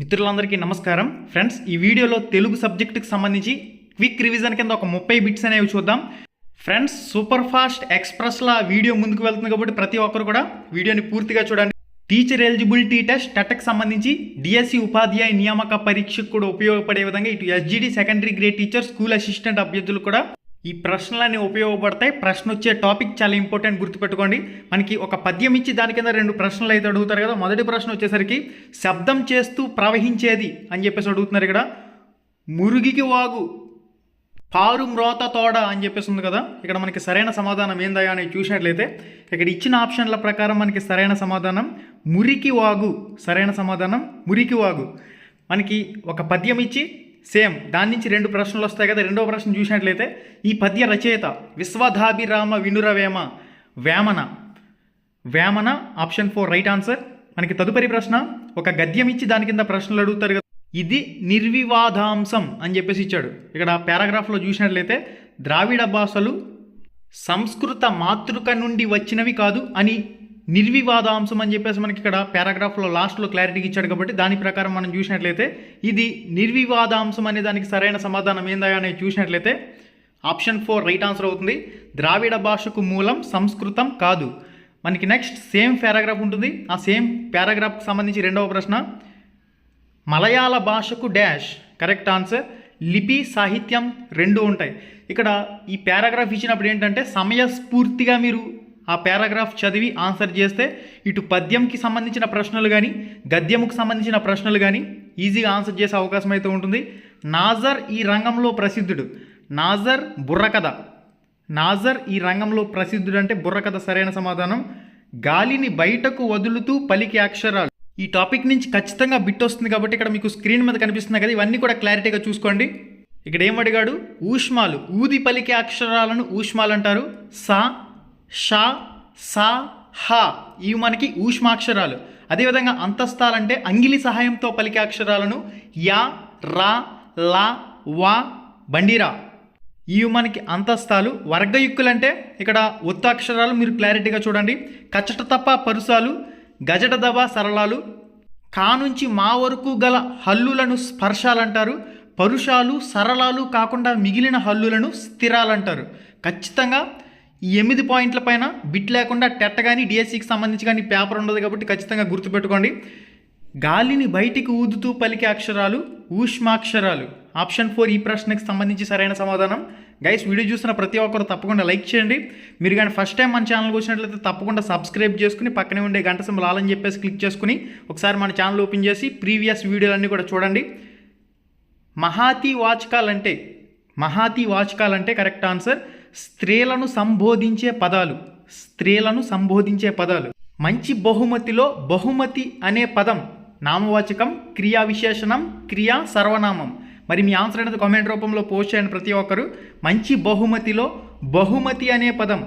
మిత్రులందరికీ నమస్కారం. ఫ్రెండ్స్ ఈ వీడియోలో తెలుగు సబ్జెక్టుకి సంబంధించి క్విక్ రివిజన్ కింద ఒక ముప్పై బిట్స్ అనేవి చూద్దాం. ఫ్రెండ్స్ సూపర్ ఫాస్ట్ ఎక్స్ప్రెస్లా వీడియో ముందుకు వెళ్తుంది కాబట్టి ప్రతి ఒక్కరు కూడా వీడియోని పూర్తిగా చూడండి. టీచర్ ఎలిజిబిలిటీ టెస్ట్ టెట్కి సంబంధించి డిఎస్సి ఉపాధ్యాయ నియామక పరీక్షకు కూడా ఉపయోగపడే విధంగా ఇటు SGT secondary grade teacher school assistant అభ్యర్థులు కూడా ఈ ప్రశ్నలన్నీ ఉపయోగపడతాయి. ప్రశ్న వచ్చే టాపిక్ చాలా ఇంపార్టెంట్ గుర్తుపెట్టుకోండి. మనకి ఒక పద్యం ఇచ్చి దాని కింద రెండు ప్రశ్నలు అయితే అడుగుతారు కదా. మొదటి ప్రశ్న వచ్చేసరికి శబ్దం చేస్తూ ప్రవహించేది అని చెప్పేసి అడుగుతున్నారు ఇక్కడ. మురుగికి వాగు పారు మ్రోత తోడ అని చెప్పేసి ఉంది కదా. ఇక్కడ మనకి సరైన సమాధానం ఏందా అని చూసినట్లయితే ఇక్కడ ఇచ్చిన ఆప్షన్ల ప్రకారం మనకి సరైన సమాధానం మురికి వాగు సరైన సమాధానం మురికి వాగు మనకి ఒక పద్యం ఇచ్చి సేమ్ దాని నుంచి రెండు ప్రశ్నలు వస్తాయి కదా రెండవ ప్రశ్న చూసినట్లయితే ఈ పద్య రచయిత విశ్వధాభిరామ వినురవేమ Vemana. Vemana option four right answer మనకి తదుపరి ప్రశ్న ఒక గద్యం ఇచ్చి దాని కింద ప్రశ్నలు అడుగుతారు కదా. ఇది నిర్వివాదాంశం అని చెప్పేసి ఇచ్చాడు. ఇక్కడ పారాగ్రాఫ్లో చూసినట్లయితే ద్రావిడ భాషలు సంస్కృత మాతృక నుండి వచ్చినవి కాదు అని నిర్వివాద అంశం అని చెప్పేసి మనకి ఇక్కడ పారాగ్రాఫ్లో లాస్ట్లో క్లారిటీకి ఇచ్చాడు కాబట్టి దాని ప్రకారం మనం చూసినట్లయితే ఇది నిర్వివాద అంశం అనే దానికి సరైన సమాధానం ఏందా అనేది చూసినట్లయితే ఆప్షన్ ఫోర్ రైట్ ఆన్సర్ అవుతుంది. ద్రావిడ భాషకు మూలం సంస్కృతం కాదు. మనకి నెక్స్ట్ సేమ్ పారాగ్రాఫ్ ఉంటుంది. ఆ సేమ్ పారాగ్రాఫ్కి సంబంధించి రెండవ ప్రశ్న. మలయాళ భాషకు డాష్ కరెక్ట్ ఆన్సర్. లిపి సాహిత్యం రెండు ఉంటాయి. ఇక్కడ ఈ పారాగ్రాఫ్ ఇచ్చినప్పుడు ఏంటంటే సమయస్ఫూర్తిగా మీరు ఆ పారాగ్రాఫ్ చదివి ఆన్సర్ చేస్తే ఇటు పద్యంకి సంబంధించిన ప్రశ్నలు కానీ గద్యముకు సంబంధించిన ప్రశ్నలు కానీ ఈజీగా ఆన్సర్ చేసే అవకాశం అయితే ఉంటుంది. నాజర్ ఈ రంగంలో ప్రసిద్ధుడు. నాజర్ బుర్రకథ. నాజర్ ఈ రంగంలో ప్రసిద్ధుడు అంటే బుర్రకథ సరైన సమాధానం. గాలిని బయటకు వదులుతూ పలికి అక్షరాలు. ఈ టాపిక్ నుంచి ఖచ్చితంగా బిట్ వస్తుంది కాబట్టి ఇక్కడ మీకు స్క్రీన్ మీద కనిపిస్తుంది కదా ఇవన్నీ కూడా క్లారిటీగా చూసుకోండి. ఇక్కడ ఏం అడిగాడు? ఊష్మాలు. ఊది పలికే అక్షరాలను ఊష్మాలు అంటారు. సా షా సా హా ఇవి మనకి ఊష్మాక్షరాలు. అదేవిధంగా అంతస్తాలంటే అంగిలి సహాయంతో పలికే అక్షరాలను యా రా లా వా బండిరా. ఇవి మనకి అంతస్తాలు వర్గయుక్కులంటే ఇక్కడ ఒత్తు అక్షరాలు మీరు క్లారిటీగా చూడండి. కచ్చట తప్ప పరుసాలు గజట దబ సరళాలు కా నుంచి మా వరకు గల హల్లులను స్పర్శాలంటారు. పరుషాలు సరళాలు కాకుండా మిగిలిన హల్లులను స్థిరాలంటారు. ఖచ్చితంగా ఎనిమిది పాయింట్ల పైన బిట్ లేకుండా టెట్ కానీ డిఎస్సికి సంబంధించి కానీ పేపర్ ఉండదు కాబట్టి ఖచ్చితంగా గుర్తుపెట్టుకోండి. గాలిని బయటికి ఊదుతూ పలికే అక్షరాలు ఊష్మాక్షరాలు. ఆప్షన్ ఫోర్ ఈ ప్రశ్నకి సంబంధించి సరైన సమాధానం. గైస్ వీడియో చూసిన ప్రతి ఒక్కరు తప్పకుండా లైక్ చేయండి. మీరు కానీ ఫస్ట్ టైం మన ఛానల్కి వచ్చినట్లయితే తప్పకుండా సబ్స్క్రైబ్ చేసుకుని పక్కనే ఉండే గంట సింబల్ ఆలని చెప్పేసి క్లిక్ చేసుకుని ఒకసారి మన ఛానల్ ఓపెన్ చేసి ప్రీవియస్ వీడియోలన్నీ కూడా చూడండి. మహాతి వాచకాలంటే మహాతి వాచకాలంటే కరెక్ట్ ఆన్సర్. స్త్రీలను సంబోధించే పదాలు స్త్రీలను సంబోధించే పదాలు. మంచి బహుమతిలో బహుమతి అనే పదం నామవాచకం క్రియా విశేషణం క్రియా సర్వనామం. మరి మీ ఆన్సర్ అనేది కామెంట్ రూపంలో పోస్ట్ చేయండి ప్రతి ఒక్కరు. మంచి బహుమతిలో బహుమతి అనే పదం.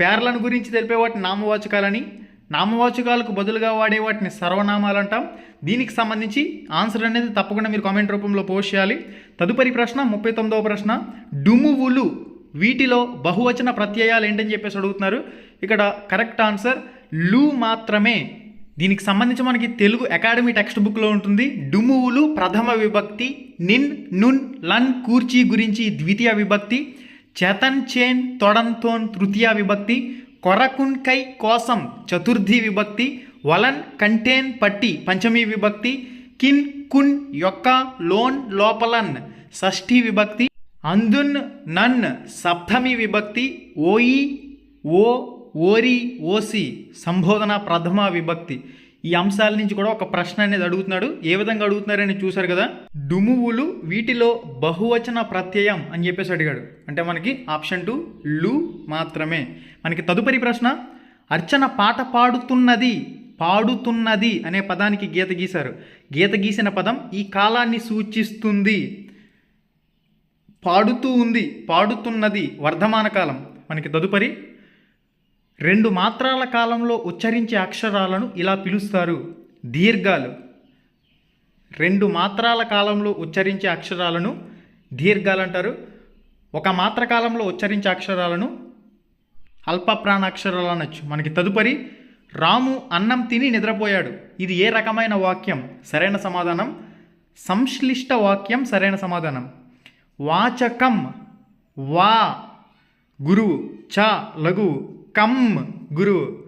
పేర్లను గురించి తెలిపే వాటిని నామవాచకాలని నామవాచకాలకు బదులుగా వాడే వాటిని సర్వనామాలు అంటాం దీనికి సంబంధించి ఆన్సర్ అనేది తప్పకుండా మీరు కామెంట్ రూపంలో పోస్ట్ చేయాలి. తదుపరి ప్రశ్న ముప్పై తొమ్మిదవ ప్రశ్న. డుమువులు వీటిలో బహువచన ప్రత్యయాలు ఏంటని చెప్పేసి అడుగుతున్నారు. ఇక్కడ కరెక్ట్ ఆన్సర్లు మాత్రమే. దీనికి సంబంధించి మనకి తెలుగు అకాడమీ టెక్స్ట్ బుక్లో ఉంటుంది. డుమువులు ప్రథమ విభక్తి నిన్ నున్ లన్ కూర్చి గురించి ద్వితీయ విభక్తి చతన్ చేన్ తొడంతోన్ తృతీయ విభక్తి కొరకున్కై కోసం చతుర్థి విభక్తి వలన్ కంటేన్ పట్టి పంచమీ విభక్తి కిన్ కున్ యొక్క లోన్ లోపలన్ షష్ఠి విభక్తి. అందున్ నన్ సప్తమి విభక్తి ఓయి ఓ ఓరి ఓసి సంబోధన ప్రథమ విభక్తి. ఈ అంశాల నుంచి కూడా ఒక ప్రశ్న అనేది అడుగుతున్నాడు. ఏ విధంగా అడుగుతున్నారని చూశారు కదా? డుమువులు వీటిలో బహువచన ప్రత్యయం అని చెప్పేసి అడిగాడు. అంటే మనకి ఆప్షన్ టూ లు మాత్రమే. మనకి తదుపరి ప్రశ్న అర్చన పాట పాడుతున్నది పాడుతున్నది అనే పదానికి గీత గీశారు. గీత గీసిన పదం ఈ కాలాన్ని సూచిస్తుంది. పాడుతూ ఉంది పాడుతున్నది వర్ధమాన కాలం. మనకి తదుపరి రెండు మాత్రాల కాలంలో ఉచ్చరించే అక్షరాలను ఇలా పిలుస్తారు. దీర్ఘాలు. రెండు మాత్రాల కాలంలో ఉచ్చరించే అక్షరాలను దీర్ఘాలు అంటారు ఒక మాత్ర కాలంలో ఉచ్చరించే అక్షరాలను అల్ప ప్రాణాక్షరాలు అనొచ్చు మనకి తదుపరి రాము అన్నం తిని నిద్రపోయాడు. ఇది ఏ రకమైన వాక్యం? సరైన సమాధానం. సంశ్లిష్ట వాక్యం సరైన సమాధానం. వాచకం వా గురువు చ లఘువు కమ్ గురువు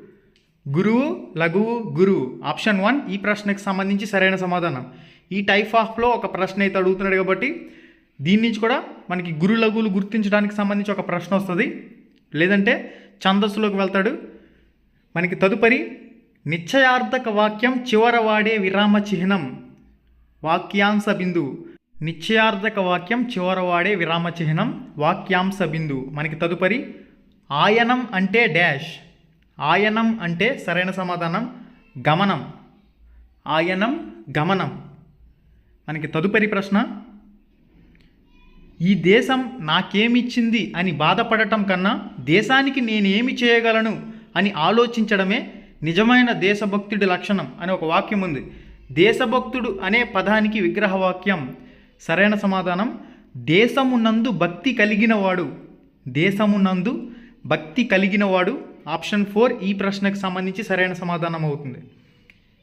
గురువు లఘువు గురువు ఆప్షన్ వన్ ఈ ప్రశ్నకు సంబంధించి సరైన సమాధానం. ఈ టైప్ ఆఫ్లో ఒక ప్రశ్న అయితే అడుగుతున్నాడు కాబట్టి దీని నుంచి కూడా మనకి గురు లఘువులు గుర్తించడానికి సంబంధించి ఒక ప్రశ్న వస్తుంది. లేదంటే ఛందస్సులోకి వెళ్తాడు. మనకి తదుపరి నిశ్చయార్థక వాక్యం చివర వాడే విరామ చిహ్నం వాక్యాంశ బిందువు. నిశ్చయార్థక వాక్యం చివర వాడే విరామ చిహ్నం వాక్యాంశ బిందు. మనకి తదుపరి ఆయనం అంటే డాష్. ఆయనం అంటే సరైన సమాధానం గమనం. ఆయనం గమనం. మనకి తదుపరి ప్రశ్న ఈ దేశం నాకేమిచ్చింది అని బాధపడటం కన్నా దేశానికి నేనేమి చేయగలను అని ఆలోచించడమే నిజమైన దేశభక్తుడి లక్షణం అని ఒక వాక్యం ఉంది. దేశభక్తుడు అనే పదానికి విగ్రహవాక్యం సరైన సమాధానం దేశమునందు భక్తి కలిగినవాడు దేశమునందు భక్తి కలిగినవాడు ఆప్షన్ ఫోర్ ఈ ప్రశ్నకు సంబంధించి సరైన సమాధానం అవుతుంది.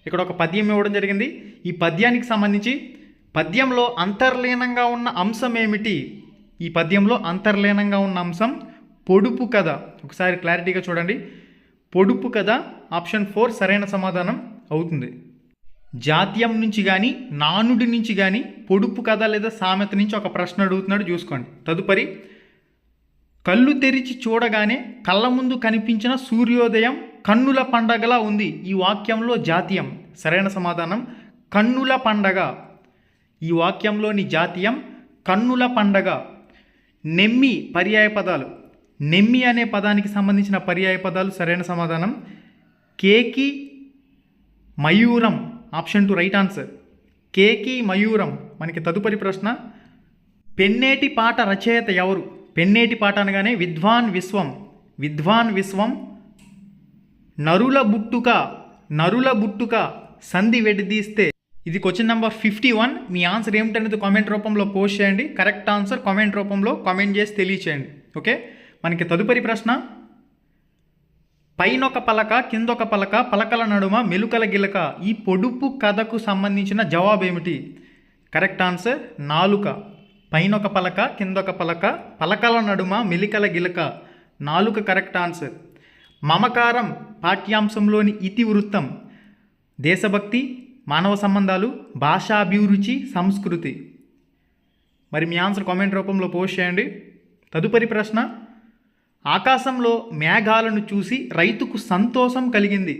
ఇక్కడ ఒక పద్యం ఇవ్వడం జరిగింది. ఈ పద్యానికి సంబంధించి పద్యంలో అంతర్లీనంగా ఉన్న అంశం ఏమిటి? ఈ పద్యంలో అంతర్లీనంగా ఉన్న అంశం పొడుపు కథ. ఒకసారి క్లారిటీగా చూడండి. పొడుపు కథ ఆప్షన్ ఫోర్ సరైన సమాధానం అవుతుంది. జాతీయం నుంచి కానీ నానుడి నుంచి కానీ పొడుపు కథ లేదా సామెత నుంచి ఒక ప్రశ్న అడుగుతున్నాడు చూసుకోండి. తదుపరి కళ్ళు తెరిచి చూడగానే కళ్ళ ముందు కనిపించిన సూర్యోదయం కన్నుల పండగలా ఉంది. ఈ వాక్యంలో జాతీయం. సరైన సమాధానం కన్నుల పండగ. ఈ వాక్యంలోని జాతీయం కన్నుల పండగ. నెమ్మి పర్యాయ పదాలు. నెమ్మి అనే పదానికి సంబంధించిన పర్యాయ పదాలు సరైన సమాధానం. కేకి మయూరం. Option two right answer. కేకి మయూరం మనకి తదుపరి ప్రశ్న. పెన్నేటి పాట రచయిత ఎవరు? పెన్నేటి పాట అనగానే విద్వాన్ విశ్వం. విద్వాన్ విశ్వం. నరుల బుట్టుక నరుల బుట్టుక సంధి వెడిదీస్తే. ఇది క్వశ్చన్ నెంబర్ ఫిఫ్టీ వన్ మీ ఆన్సర్ ఏమిటనేది కామెంట్ రూపంలో పోస్ట్ చేయండి. కరెక్ట్ ఆన్సర్ కామెంట్ రూపంలో కామెంట్ చేసి తెలియచేయండి. ఓకే మనకి తదుపరి ప్రశ్న. పైనొక పలక కిందొక పలక పలకల నడుమ మెలుకల గిలక. ఈ పొడుపు కథకు సంబంధించిన జవాబు ఏమిటి కరెక్ట్ ఆన్సర్ నాలుక. పైనొక పలక కిందొక పలక పలకల నడుమ మెలికల గిలక. నాలుక కరెక్ట్ ఆన్సర్. మమకారం పాఠ్యాంశంలోని ఇతివృత్తం. దేశభక్తి మానవ సంబంధాలు భాషాభిరుచి సంస్కృతి. మరి మీ ఆన్సర్ కామెంట్ రూపంలో పోస్ట్ చేయండి. తదుపరి ప్రశ్న ఆకాశంలో మేఘాలను చూసి రైతుకు సంతోషం కలిగింది.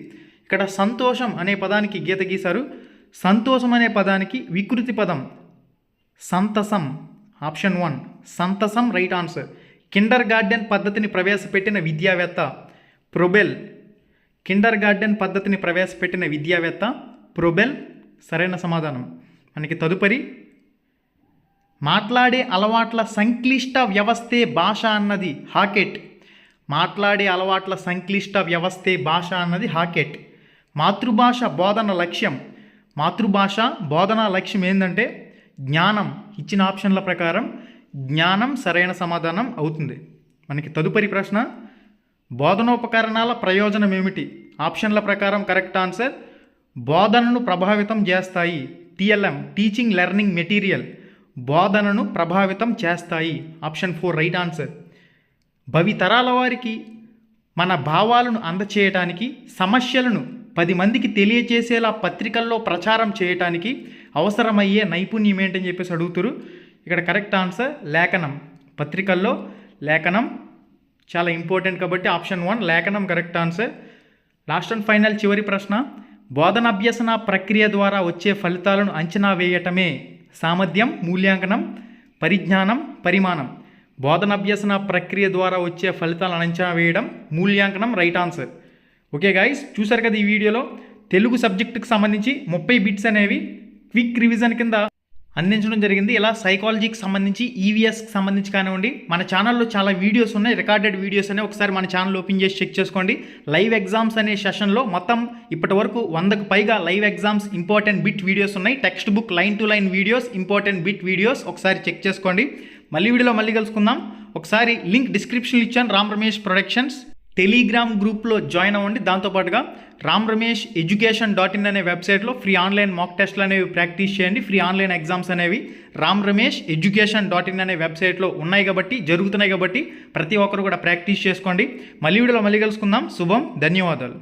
ఇక్కడ సంతోషం అనే పదానికి గీత గీశారు. సంతోషం అనే పదానికి వికృతి పదం. సంతసం ఆప్షన్ వన్. సంతసం రైట్ ఆన్సర్. కిండర్ గార్డెన్ పద్ధతిని ప్రవేశపెట్టిన విద్యావేత్త ప్రొబెల్. కిండర్ గార్డెన్ పద్ధతిని ప్రవేశపెట్టిన విద్యావేత్త ప్రొబెల్. సరైన సమాధానం. మనకి తదుపరి మాట్లాడే అలవాట్ల సంక్లిష్ట వ్యవస్థే భాష అన్నది హాకెట్. మాట్లాడే అలవాట్ల సంక్లిష్ట వ్యవస్థే భాష అన్నది హాకెట్. మాతృభాష బోధన లక్ష్యం. మాతృభాష బోధన లక్ష్యం ఏంటంటే జ్ఞానం ఇచ్చిన ఆప్షన్ల ప్రకారం జ్ఞానం సరైన సమాధానం అవుతుంది. మనకి తదుపరి ప్రశ్న బోధనోపకరణాల ప్రయోజనం ఏమిటి? ఆప్షన్ల ప్రకారం కరెక్ట్ ఆన్సర్ బోధనను ప్రభావితం చేస్తాయి టిఎల్ఎం టీచింగ్ లెర్నింగ్ మెటీరియల్. బోధనను ప్రభావితం చేస్తాయి. Option four right answer. భవితరాల వారికి మన భావాలను అందచేయటానికి సమస్యలను పది మందికి తెలియచేసేలా పత్రికల్లో ప్రచారం చేయటానికి అవసరమయ్యే నైపుణ్యం ఏంటని చెప్పేసి అడుగుతారు. ఇక్కడ కరెక్ట్ ఆన్సర్ లేఖనం. పత్రికల్లో లేఖనం చాలా ఇంపార్టెంట్ కాబట్టి ఆప్షన్ వన్ లేఖనం correct answer. Last and final చివరి ప్రశ్న బోధన అభ్యసన ప్రక్రియ ద్వారా వచ్చే ఫలితాలను అంచనా వేయటమే సామర్థ్యం మూల్యాంకనం పరిజ్ఞానం పరిమాణం. బోధనాభ్యసన ప్రక్రియ ద్వారా వచ్చే ఫలితాలను అంచనా వేయడం మూల్యాంకనం రైట్ ఆన్సర్ ఓకే గాయస్ చూసారు కదా ఈ వీడియోలో? తెలుగు సబ్జెక్టుకు సంబంధించి ముప్పై బిట్స్ అనేవి క్విక్ రివిజన్ కింద అందించడం జరిగింది. ఇలా సైకాలజీకి సంబంధించి ఈవీఎస్కి సంబంధించి కానివ్వండి మన ఛానల్లో చాలా వీడియోస్ ఉన్నాయి. రికార్డెడ్ వీడియోస్ అనే ఒకసారి మన ఛానల్ ఓపెన్ చేసి చెక్ చేసుకోండి. లైవ్ ఎగ్జామ్స్ అనే సెషన్లో మొత్తం ఇప్పటి వరకు వందకు పైగా live exams important bit videos ఉన్నాయి. Text book line to line videos important bit videos ఒకసారి చెక్ చేసుకోండి. మళ్ళీ వీడియోలో మళ్ళీ కలుసుకుందాం. ఒకసారి లింక్ డిస్క్రిప్షన్లో ఇచ్చాను. రామ్ రమేష్ ప్రొడక్షన్స్ టెలిగ్రామ్ గ్రూప్లో జాయిన్ అవ్వండి. దాంతోపాటుగా Ram Ramesh education dot in అనే వెబ్సైట్లో ఫ్రీ ఆన్లైన్ మాక్ టెస్ట్లు అనేవి ప్రాక్టీస్ చేయండి. ఫ్రీ ఆన్లైన్ ఎగ్జామ్స్ అనేవి Ram Ramesh education dot in అనే వెబ్సైట్లో ఉన్నాయి కాబట్టి జరుగుతున్నాయి కాబట్టి ప్రతి ఒక్కరు కూడా ప్రాక్టీస్ చేసుకోండి. మళ్ళీ వీడియోలో మళ్ళీ కలుసుకుందాం. శుభం ధన్యవాదాలు.